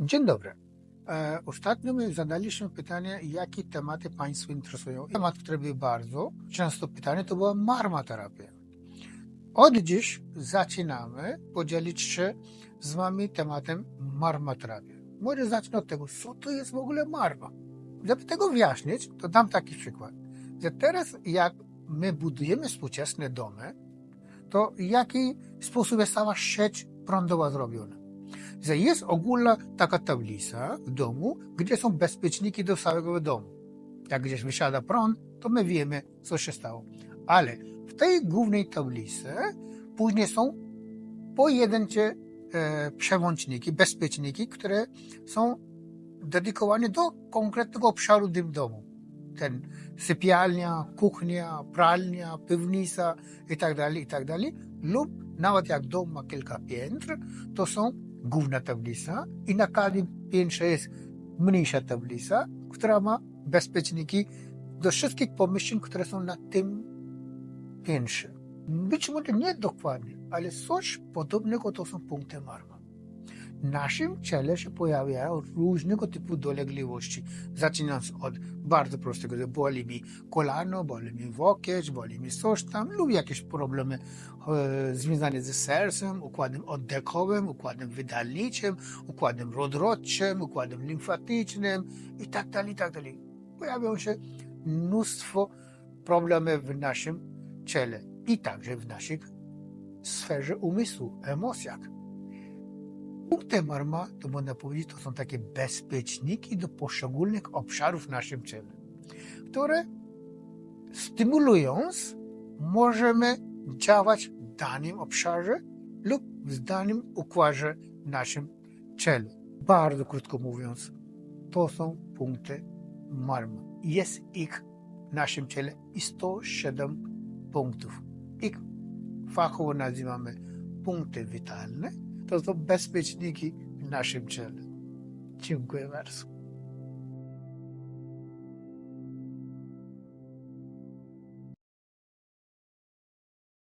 Dzień dobry. E, Ostatnio my zadaliśmy pytanie, jakie tematy Państwa interesują. Temat, który był bardzo często pytany, to była marmaterapia. Od dziś zaczynamy podzielić się z Wami tematem marmaterapii. Może zacznę od tego, co to jest w ogóle marma. Żeby tego wyjaśnić, to dam taki przykład. Że teraz, jak my budujemy współczesne domy, to w jaki sposób jest cała sieć prądowa zrobiona? Że jest ogólna taka tablica w domu, gdzie są bezpieczniki do całego domu. Jak gdzieś wysiada prąd, to my wiemy, co się stało. Ale w tej głównej tablicy później są pojedyncze e, przełączniki, bezpieczniki, które są dedykowane do konkretnego obszaru w tym domu. Ten sypialnia, kuchnia, pralnia, piwnica i tak dalej, i tak. Lub nawet jak dom ma kilka piętr, to są główna tablica i na każdym piętrze jest mniejsza tablica, która ma bezpieczniki do wszystkich pomieszczeń, które są na tym piętrze. Być może nie dokładnie, ale coś podobnego to są punkty marma. Naszym ciele się pojawiają różnego typu dolegliwości, zaczynając od bardzo prostego, że boli mi kolano, boli mi łokieć, boli mi coś tam, lub jakieś problemy e, związane ze sercem, układem oddechowym, układem wydalniczym, układem rodrodczym, układem limfatycznym i tak dalej, i tak dalej. Pojawią się mnóstwo problemów w naszym ciele i także w naszej sferze umysłu, emocjach. Punkty marma, to można powiedzieć, to są takie bezpieczniki do poszczególnych obszarów naszym ciele, które stymulując możemy działać w danym obszarze lub w danym układzie naszym ciele. Bardzo krótko mówiąc, to są punkty marma. Jest ich w naszym ciele i 107 punktów. Ich fachowo nazywamy punkty witalne to są bezpieczniki w naszym ciele. Dziękuję bardzo.